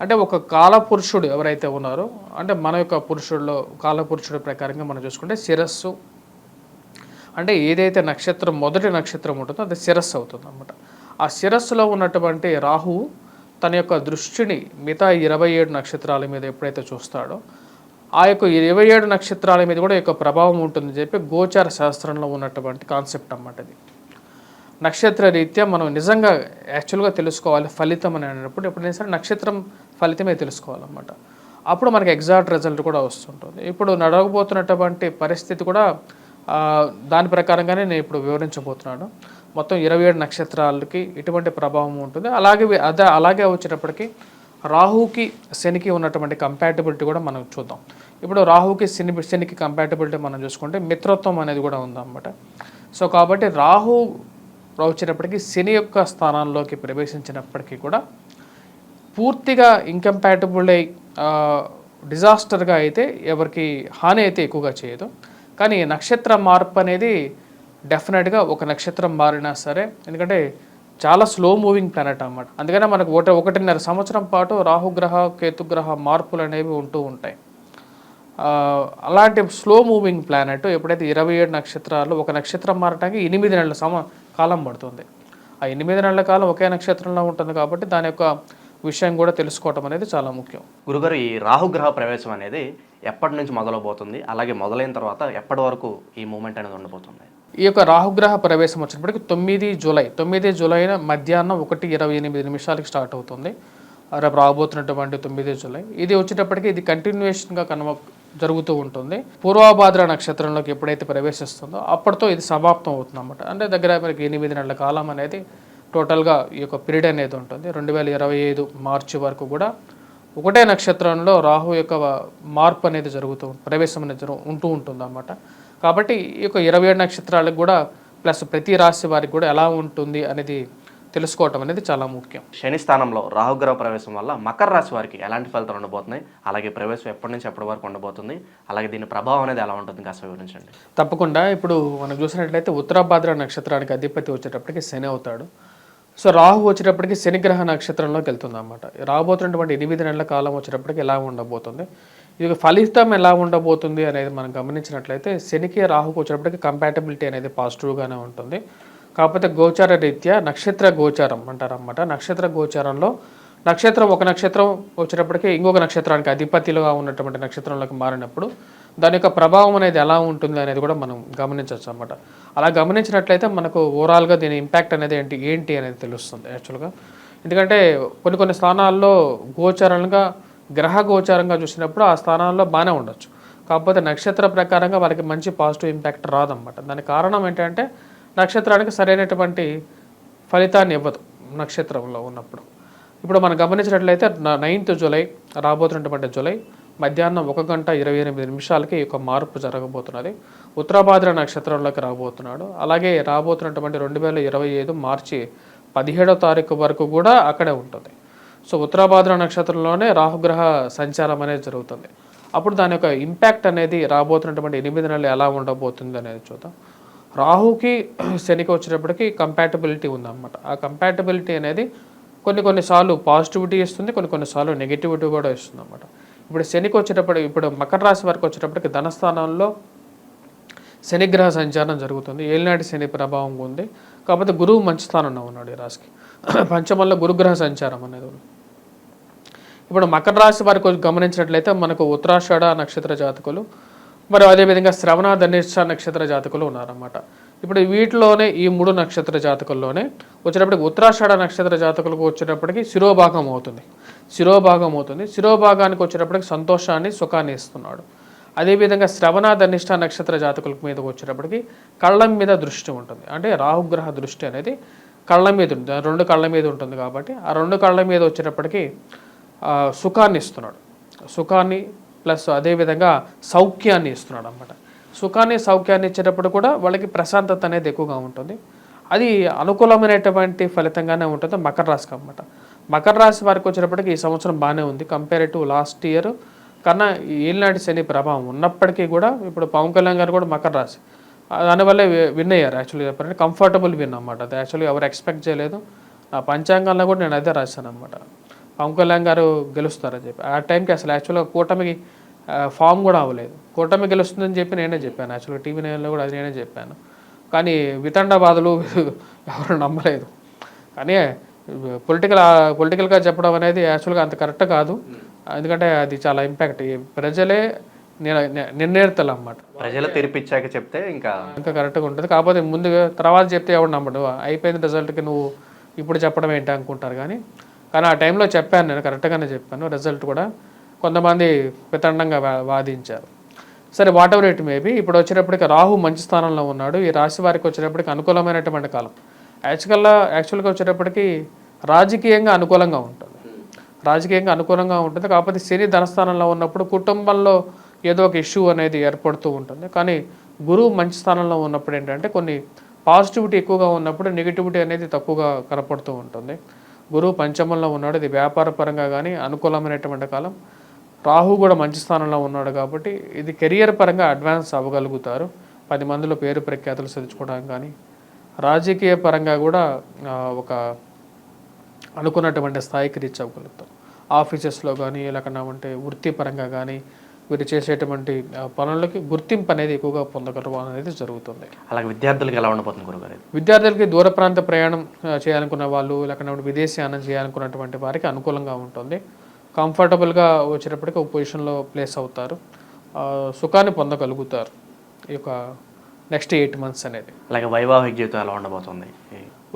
అంటే ఒక కాలపురుషుడు ఎవరైతే ఉన్నారో అంటే మన యొక్క పురుషుల్లో కాలపురుషుడు ప్రకారంగా మనం చూసుకుంటే శిరస్సు. అంటే ఏదైతే నక్షత్రం మొదటి నక్షత్రం ఉంటుందో అది శిరస్సు అవుతుంది అనమాట ఆ శిరస్సులో ఉన్నటువంటి రాహువు తన యొక్క దృష్టిని మిగతా ఇరవై ఏడు నక్షత్రాల మీద ఎప్పుడైతే చూస్తాడో ఆ యొక్క ఇరవై ఏడు నక్షత్రాల మీద కూడా యొక్క ప్రభావం ఉంటుందని చెప్పి గోచార శాస్త్రంలో ఉన్నటువంటి కాన్సెప్ట్ అన్నమాట ఇది నక్షత్ర రీత్యా మనం నిజంగా యాక్చువల్గా తెలుసుకోవాలి ఫలితం అని అన్నప్పుడు ఎప్పుడైనా సరే నక్షత్రం ఫలితమే తెలుసుకోవాలన్నమాట. అప్పుడు మనకి ఎగ్జాక్ట్ రిజల్ట్ కూడా వస్తుంటుంది. ఇప్పుడు నడవబోతున్నటువంటి పరిస్థితి కూడా దాని ప్రకారంగానే నేను ఇప్పుడు వివరించబోతున్నాను. మొత్తం ఇరవై ఏడు నక్షత్రాలకి ఎటువంటి ప్రభావం ఉంటుంది. అలాగే అదే అలాగే వచ్చేటప్పటికి రాహుకి శనికి ఉన్నటువంటి కంపాటబిలిటీ కూడా మనం చూద్దాం. ఇప్పుడు రాహుకి శని శనికి కంపాటబిలిటీ మనం చూసుకుంటే మిత్రత్వం అనేది కూడా ఉందన్నమాట. సో కాబట్టి రాహు వచ్చినప్పటికీ శని యొక్క స్థానాల్లోకి ప్రవేశించినప్పటికీ కూడా పూర్తిగా ఇంకంపాటబుల్ అయి డిజాస్టర్గా అయితే ఎవరికి హాని అయితే ఎక్కువగా చేయదు. కానీ నక్షత్ర మార్పు అనేది డెఫినెట్గా ఒక నక్షత్రం మారినా సరే ఎందుకంటే చాలా స్లో మూవింగ్ ప్లానెట్ అన్నమాట. అందుకనే మనకు ఒకటి ఒకటిన్నర సంవత్సరం పాటు రాహుగ్రహ కేతుగ్రహ మార్పులు అనేవి ఉంటూ ఉంటాయి. అలాంటి స్లో మూవింగ్ ప్లానెట్ ఎప్పుడైతే ఇరవై ఏడు నక్షత్రాలు ఒక నక్షత్రం మారటానికి ఎనిమిది నెలల సమ కాలం పడుతుంది. ఆ ఎనిమిది నెలల కాలం ఒకే నక్షత్రంలో ఉంటుంది కాబట్టి దాని యొక్క విషయం కూడా తెలుసుకోవటం అనేది చాలా ముఖ్యం. గురుగారు ఈ రాహుగ్రహ ప్రవేశం అనేది ఎప్పటి నుంచి మొదలవబోతుంది అలాగే మొదలైన తర్వాత ఎప్పటి వరకు ఈ మూమెంట్ అనేది ఉండబోతుంది ఈ యొక్క రాహుగ్రహ ప్రవేశం వచ్చినప్పటికి తొమ్మిది జూలై తొమ్మిది జూలై మధ్యాహ్నం ఒకటి ఇరవై ఎనిమిది నిమిషాలకి స్టార్ట్ అవుతుంది. రేపు రాబోతున్నటువంటి తొమ్మిది జూలై ఇది వచ్చేటప్పటికి ఇది కంటిన్యూషన్గా కనుమ జరుగుతూ ఉంటుంది. పూర్వభాద్ర నక్షత్రంలోకి ఎప్పుడైతే ప్రవేశిస్తుందో అప్పటితో ఇది సమాప్తం అవుతుంది అన్నమాట అంటే దగ్గర మనకి ఎనిమిది నెలల కాలం అనేది టోటల్గా ఈ యొక్క పీరియడ్ అనేది ఉంటుంది. రెండు వేల ఇరవై ఐదు మార్చి వరకు కూడా ఒకటే నక్షత్రంలో రాహు యొక్క మార్పు అనేది జరుగుతూ ప్రవేశం అనేది జరుగు ఉంటూ ఉంటుంది అన్నమాట కాబట్టి ఈ యొక్క ఇరవై ఏడు నక్షత్రాలకు కూడా ప్లస్ ప్రతి రాశి వారికి కూడా ఎలా ఉంటుంది అనేది తెలుసుకోవటం అనేది చాలా ముఖ్యం. శని స్థానంలో రాహుగ్రహ ప్రవేశం వల్ల మకర రాశి వారికి ఎలాంటి ఫలితాలు ఉండబోతున్నాయి? అలాగే ప్రవేశం ఎప్పటి నుంచి ఎప్పటి వరకు ఉండబోతుంది? అలాగే దీని ప్రభావం అనేది ఎలా ఉంటుంది? కాస్త వివరించండి. తప్పకుండా ఇప్పుడు మనం చూసినట్లయితే ఉత్తరాభాద్ర నక్షత్రానికి అధిపతి వచ్చేటప్పటికి శని అవుతాడు. సో రాహు వచ్చేటప్పటికి శనిగ్రహ నక్షత్రంలోకి వెళ్తుంది అనమాట రాబోతున్నటువంటి ఎనిమిది నెలల కాలం వచ్చేటప్పటికి ఎలా ఉండబోతుంది? ఇది ఫలితం ఎలా ఉండబోతుంది అనేది మనం గమనించినట్లయితే శనికి రాహుకు వచ్చేటప్పటికి కంపాటబిలిటీ అనేది పాజిటివ్గానే ఉంటుంది. కాకపోతే గోచార రీత్యా నక్షత్ర గోచారం అంటారన్నమాట. నక్షత్ర గోచారంలో నక్షత్రం ఒక నక్షత్రం వచ్చేటప్పటికి ఇంకొక నక్షత్రానికి అధిపతిలుగా ఉన్నటువంటి నక్షత్రంలోకి మారినప్పుడు దాని యొక్క ప్రభావం అనేది ఎలా ఉంటుంది అనేది కూడా మనం గమనించవచ్చు అనమాట అలా గమనించినట్లయితే మనకు ఓవరాల్గా దీని ఇంపాక్ట్ అనేది ఏంటి ఏంటి అనేది తెలుస్తుంది యాక్చువల్గా ఎందుకంటే కొన్ని కొన్ని స్థానాల్లో గోచారంగా గ్రహ గోచారంగా చూసినప్పుడు ఆ స్థానాల్లో బాగానే ఉండొచ్చు. కాకపోతే నక్షత్ర ప్రకారంగా వాళ్ళకి మంచి పాజిటివ్ ఇంపాక్ట్ రాదన్నమాట. దానికి కారణం ఏంటంటే నక్షత్రానికి సరైనటువంటి ఫలితాన్ని ఇవ్వదు నక్షత్రంలో ఉన్నప్పుడు. ఇప్పుడు మనం గమనించినట్లయితే నైన్త్ జూలై రాబోతున్నటువంటి జూలై మధ్యాహ్నం ఒక గంట ఇరవై ఎనిమిది నిమిషాలకి ఈ యొక్క మార్పు జరగబోతున్నది. ఉత్తరాభాద్ర నక్షత్రంలోకి రాబోతున్నాడు. అలాగే రాబోతున్నటువంటి రెండు వేల ఇరవై ఐదు మార్చి పదిహేడో తారీఖు వరకు కూడా అక్కడే ఉంటుంది. సో ఉత్తరాభాద్ర నక్షత్రంలోనే రాహుగ్రహ సంచారం అనేది జరుగుతుంది. అప్పుడు దాని యొక్క ఇంపాక్ట్ అనేది రాబోతున్నటువంటి ఎనిమిది నెలలు ఎలా ఉండబోతుంది అనేది చూద్దాం. రాహుకి శనికి వచ్చేటప్పటికి కంపాటబిలిటీ ఉందన్నమాట. ఆ కంపాటబిలిటీ అనేది కొన్ని కొన్నిసార్లు పాజిటివిటీ ఇస్తుంది కొన్ని కొన్నిసార్లు నెగిటివిటీ కూడా ఇస్తుంది అనమాట ఇప్పుడు శనికి వచ్చేటప్పుడు ఇప్పుడు మకర రాశి వరకు వచ్చేటప్పటికి ధనస్థానంలో శనిగ్రహ సంచారం జరుగుతుంది. ఏలినాటి శని ప్రభావం ఉంది. కాకపోతే గురువు మంచి స్థానంలో ఉన్నాడు ఈ రాశికి. పంచమంలో గురుగ్రహ సంచారం అనేది ఉంది. ఇప్పుడు మకర రాశి వారికి గమనించినట్లయితే మనకు ఉత్తరాషాఢ నక్షత్ర జాతకులు మరి అదేవిధంగా శ్రవణ ధనిష్ట నక్షత్ర జాతకులు ఉన్నారన్నమాట. ఇప్పుడు వీటిలోనే ఈ మూడు నక్షత్ర జాతకుల్లోనే వచ్చేటప్పటికి ఉత్తరాషాఢ నక్షత్ర జాతకులకు వచ్చేటప్పటికి శిరోభాగం అవుతుంది. శిరోభాగం అవుతుంది. శిరోభాగానికి వచ్చేటప్పటికి సంతోషాన్ని సుఖాన్ని ఇస్తున్నాడు. అదేవిధంగా శ్రవణ ధనిష్ట నక్షత్ర జాతకుల మీదకి వచ్చేటప్పటికి కళ్ళం మీద దృష్టి ఉంటుంది. అంటే రాహుగ్రహ దృష్టి అనేది కళ్ళ మీద ఉంటుంది. రెండు కళ్ళ మీద ఉంటుంది కాబట్టి ఆ రెండు కళ్ళ మీద వచ్చేటప్పటికి సుఖాన్ని ఇస్తున్నాడు. సుఖాన్ని ప్లస్ అదేవిధంగా సౌఖ్యాన్ని ఇస్తున్నాడు అనమాట సుఖాన్ని సౌఖ్యాన్ని ఇచ్చేటప్పుడు కూడా వాళ్ళకి ప్రశాంతత అనేది ఎక్కువగా ఉంటుంది. అది అనుకూలమైనటువంటి ఫలితంగానే ఉంటుంది మకర రాశికి అన్నమాట. మకర రాశి వారికి వచ్చేటప్పటికి ఈ సంవత్సరం బాగానే ఉంది. కంపేర్ టు లాస్ట్ ఇయర్ కన్నా ఈ ఏలినాటి శని ప్రభావం ఉన్నప్పటికీ కూడా ఇప్పుడు పవన్ కళ్యాణ్ గారు కూడా మకర రాశి. దానివల్ల దానివల్లే విన్ అయ్యారు యాక్చువల్లీ చెప్పారంటే కంఫర్టబుల్ విన్ అనమాట అది. యాక్చువల్లీ ఎవరు ఎక్స్పెక్ట్ చేయలేదు. నా పంచాంగంలో కూడా నేను అదే రాశాను అనమాట పవన్ కళ్యాణ్ గారు గెలుస్తారని చెప్పి. ఆ టైంకి అసలు యాక్చువల్గా కూటమికి ఫామ్ కూడా అవ్వలేదు. కూటమి గెలుస్తుందని చెప్పి నేనే చెప్పాను. యాక్చువల్గా టీవీ నైన్లో కూడా అది నేనే చెప్పాను. కానీ వితండవాదులు ఎవరు నమ్మలేదు. కానీ పొలిటికల్ పొలిటికల్గా చెప్పడం అనేది యాక్చువల్గా అంత కరెక్ట్ కాదు. ఎందుకంటే అది చాలా ఇంపాక్ట్ ప్రజలే నిర్- నిర్ణేతలు అన్నమాట. ప్రజలు తీర్పిచ్చాక చెప్తే ఇంకా ఇంకా కరెక్ట్గా ఉంటుంది. కాకపోతే ముందు తర్వాత చెప్తే ఎవడు నమ్మడు. అయిపోయిన రిజల్ట్కి నువ్వు ఇప్పుడు చెప్పడం ఏంటి అనుకుంటారు. కానీ కానీ ఆ టైంలో చెప్పాను నేను కరెక్ట్గానే చెప్పాను రిజల్ట్ కూడా కొంతమంది వితండంగా వాదించారు. సరే వాట్ ఎవర్ ఇట్ మేబీ ఇప్పుడు వచ్చేటప్పటికి రాహు మంచి స్థానంలో ఉన్నాడు ఈ రాశి వారికి వచ్చేటప్పటికి అనుకూలమైనటువంటి కాలం. యాక్చువల్గా యాక్చువల్గా వచ్చేటప్పటికి రాజకీయంగా అనుకూలంగా ఉంటుంది. రాజకీయంగా అనుకూలంగా ఉంటుంది కాకపోతే శని ధనస్థానంలో ఉన్నప్పుడు కుటుంబంలో ఏదో ఒక ఇష్యూ అనేది ఏర్పడుతూ ఉంటుంది. కానీ గురువు మంచి స్థానంలో ఉన్నప్పుడు ఏంటంటే కొన్ని పాజిటివిటీ ఎక్కువగా ఉన్నప్పుడు నెగిటివిటీ అనేది తక్కువగా కనపడుతూ ఉంటుంది. గురువు పంచమంలో ఉన్నాడు. ఇది వ్యాపార పరంగా కానీ అనుకూలమైనటువంటి కాలం. రాహు కూడా మంచి స్థానంలో ఉన్నాడు కాబట్టి ఇది కెరియర్ పరంగా అడ్వాన్స్ అవ్వగలుగుతారు. పది మందిలో పేరు ప్రఖ్యాతులు సరిచుకోవడం కానీ రాజకీయ పరంగా కూడా ఒక అనుకున్నటువంటి స్థాయికి రీచ్ అవ్వగలుగుతాం ఆఫీసెస్లో కానీ లేకుండా ఉంటే వృత్తిపరంగా కానీ వీరు చేసేటువంటి పనులకి గుర్తింపు అనేది ఎక్కువగా పొందగలరు అనేది జరుగుతుంది. అలాగే విద్యార్థులకు ఎలా ఉండబోతుంది గురుగారు? విద్యార్థులకి దూర ప్రాంత ప్రయాణం చేయాలనుకున్న వాళ్ళు లేకుండా విదేశీయానం చేయాలనుకున్నటువంటి వారికి అనుకూలంగా ఉంటుంది. కంఫర్టబుల్గా వచ్చేటప్పటికి ఒక పొజిషన్లో ప్లేస్ అవుతారు. సుఖాన్ని పొందగలుగుతారు ఈ యొక్క నెక్స్ట్ ఎయిట్ మంత్స్ అనేది. అలాగే వైవాహిక జీవితం ఎలా ఉండబోతుంది?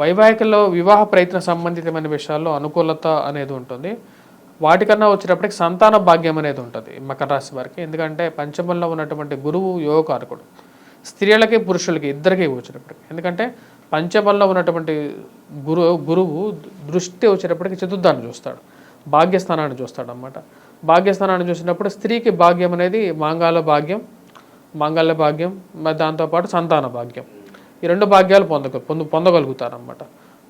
వైవాహికల్లో వివాహ ప్రయత్న సంబంధితమైన విషయాల్లో అనుకూలత అనేది ఉంటుంది. వాటికన్నా వచ్చేటప్పటికి సంతాన భాగ్యం అనేది ఉంటుంది మకర రాశి వారికి. ఎందుకంటే పంచమంలో ఉన్నటువంటి గురువు యోగకారకుడు. స్త్రీలకి పురుషులకి ఇద్దరికీ వచ్చేటప్పటికి ఎందుకంటే పంచమంలో ఉన్నటువంటి గురు గురువు దృష్టి వచ్చేటప్పటికి చతుర్థాన్ని చూస్తాడు. భాగ్యస్థానాన్ని చూస్తాడు అన్నమాట భాగ్యస్థానాన్ని చూసినప్పుడు స్త్రీకి భాగ్యం అనేది మాంగాల భాగ్యం మాంగళ్య భాగ్యం మరి దాంతోపాటు సంతాన భాగ్యం. ఈ రెండు భాగ్యాలు పొందగ పొందు పొందగలుగుతారన్నమాట.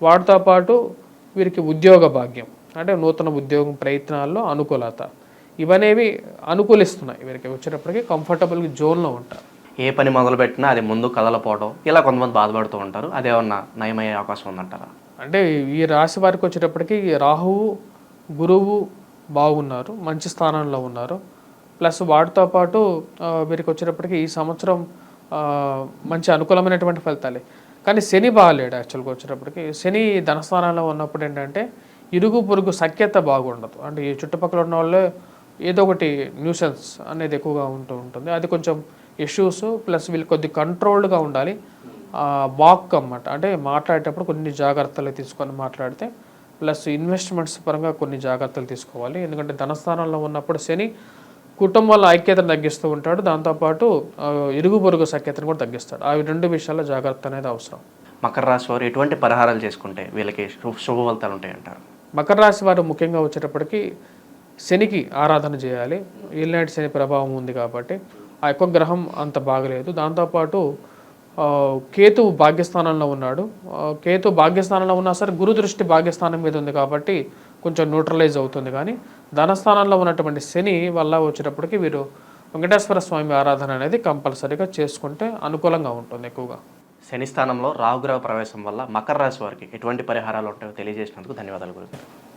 వాటితో పాటు వీరికి ఉద్యోగ భాగ్యం. అంటే నూతన ఉద్యోగం ప్రయత్నాల్లో అనుకూలత. ఇవనేవి అనుకూలిస్తున్నాయి. వీరికి వచ్చేటప్పటికి కంఫర్టబుల్ జోన్లో ఉంటారు. ఏ పని మొదలు పెట్టినా అది ముందు కదలపోవడం ఇలా కొంతమంది బాధపడుతూ ఉంటారు. అదేమన్నా నయమయ్యే అవకాశం ఉందంటారా? అంటే ఈ రాశి వారికి వచ్చేటప్పటికి రాహువు గురువు బాగున్నారు మంచి స్థానంలో ఉన్నారు. ప్లస్ వాటితో పాటు వీరికి వచ్చేటప్పటికి ఈ సంవత్సరం మంచి అనుకూలమైనటువంటి ఫలితాలే. కానీ శని బాగాలేడు యాక్చువల్గా వచ్చేటప్పటికి. శని ధనస్థానంలో ఉన్నప్పుడు ఏంటంటే ఇరుగు పొరుగు సఖ్యత బాగుండదు. అంటే ఈ చుట్టుపక్కల ఉన్న వాళ్ళే ఏదో ఒకటి న్యూసెన్స్ అనేది ఎక్కువగా ఉంటూ ఉంటుంది. అది కొంచెం ఇష్యూస్ ప్లస్ వీళ్ళు కొద్ది కంట్రోల్డ్గా ఉండాలి. వాక్ అన్నమాట. అంటే మాట్లాడేటప్పుడు కొన్ని జాగ్రత్తలు తీసుకొని మాట్లాడితే ప్లస్ ఇన్వెస్ట్మెంట్స్ పరంగా కొన్ని జాగ్రత్తలు తీసుకోవాలి. ఎందుకంటే ధనస్థానంలో ఉన్నప్పుడు శని కుటుంబాల ఐక్యతను తగ్గిస్తూ ఉంటాడు. దాంతోపాటు ఇరుగు పొరుగు సఖ్యతను కూడా తగ్గిస్తాడు. అవి రెండు విషయాల్లో జాగ్రత్త అనేది అవసరం. మకర రాశి వారు ఎటువంటి పరిహారాలు చేసుకుంటే వీళ్ళకి శుభ ఫలితాలు ఉంటాయి అంటారు మకర రాశి వారు ముఖ్యంగా వచ్చేటప్పటికి శనికి ఆరాధన చేయాలి. ఏలినాటి శని ప్రభావం ఉంది కాబట్టి ఆ యొక్క గ్రహం అంత బాగలేదు. దాంతోపాటు కేతు భాగ్యస్థానంలో ఉన్నాడు. కేతు భాగ్యస్థానంలో ఉన్నా సరే గురు దృష్టి భాగ్యస్థానం మీద ఉంది కాబట్టి కొంచెం న్యూట్రలైజ్ అవుతుంది కానీ ధనస్థానంలో ఉన్నటువంటి శని వల్ల వచ్చేటప్పటికి వీరు వెంకటేశ్వర స్వామి ఆరాధన అనేది కంపల్సరీగా చేసుకుంటే అనుకూలంగా ఉంటుంది ఎక్కువగా. శని స్థానంలో రాహుగ్రహ ప్రవేశం వల్ల మకర రాశి వారికి ఎటువంటి పరిహారాలు ఉంటాయో తెలియజేసినందుకు ధన్యవాదాలు గురుగారు.